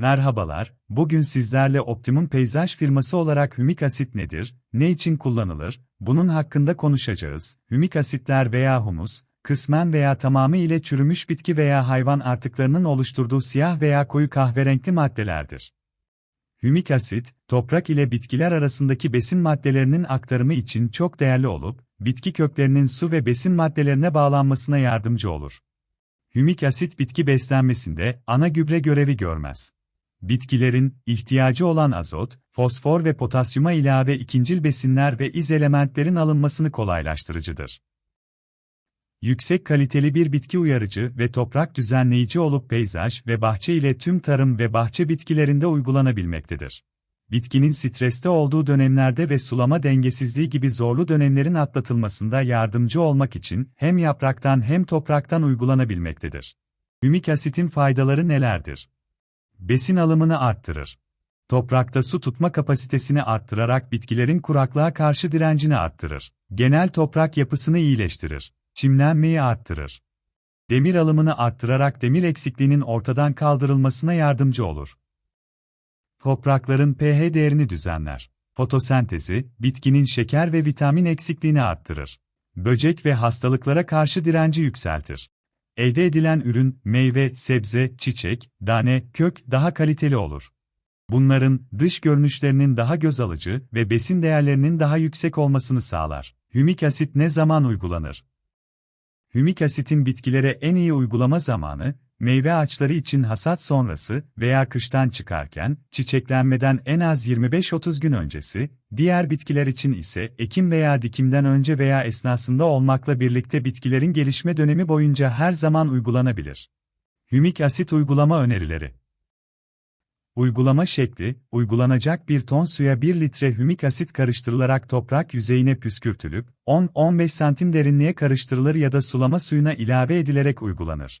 Merhabalar, bugün sizlerle Optimum Peyzaj firması olarak hümik asit nedir, ne için kullanılır, bunun hakkında konuşacağız. Hümik asitler veya humus, kısmen veya tamamı ile çürümüş bitki veya hayvan artıklarının oluşturduğu siyah veya koyu kahverengi maddelerdir. Hümik asit, toprak ile bitkiler arasındaki besin maddelerinin aktarımı için çok değerli olup, bitki köklerinin su ve besin maddelerine bağlanmasına yardımcı olur. Hümik asit bitki beslenmesinde ana gübre görevi görmez. Bitkilerin ihtiyacı olan azot, fosfor ve potasyuma ilave ikincil besinler ve iz elementlerin alınmasını kolaylaştırıcıdır. Yüksek kaliteli bir bitki uyarıcı ve toprak düzenleyici olup peyzaj ve bahçe ile tüm tarım ve bahçe bitkilerinde uygulanabilmektedir. Bitkinin streste olduğu dönemlerde ve sulama dengesizliği gibi zorlu dönemlerin atlatılmasında yardımcı olmak için hem yapraktan hem topraktan uygulanabilmektedir. Hümik asitin faydaları nelerdir? Besin alımını arttırır. Toprakta su tutma kapasitesini arttırarak bitkilerin kuraklığa karşı direncini arttırır. Genel toprak yapısını iyileştirir. Çimlenmeyi arttırır. Demir alımını arttırarak demir eksikliğinin ortadan kaldırılmasına yardımcı olur. Toprakların pH değerini düzenler. Fotosentezi, bitkinin şeker ve vitamin eksikliğini arttırır. Böcek ve hastalıklara karşı direnci yükseltir. Elde edilen ürün, meyve, sebze, çiçek, tane, kök daha kaliteli olur. Bunların dış görünüşlerinin daha göz alıcı ve besin değerlerinin daha yüksek olmasını sağlar. Hümik asit ne zaman uygulanır? Hümik asitin bitkilere en iyi uygulama zamanı, meyve ağaçları için hasat sonrası veya kıştan çıkarken, çiçeklenmeden en az 25-30 gün öncesi, diğer bitkiler için ise ekim veya dikimden önce veya esnasında olmakla birlikte bitkilerin gelişme dönemi boyunca her zaman uygulanabilir. Hümik asit uygulama önerileri Uygulama şekli, uygulanacak bir ton suya 1 litre hümik asit karıştırılarak toprak yüzeyine püskürtülüp, 10-15 santim derinliğe karıştırılır ya da sulama suyuna ilave edilerek uygulanır.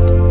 Thank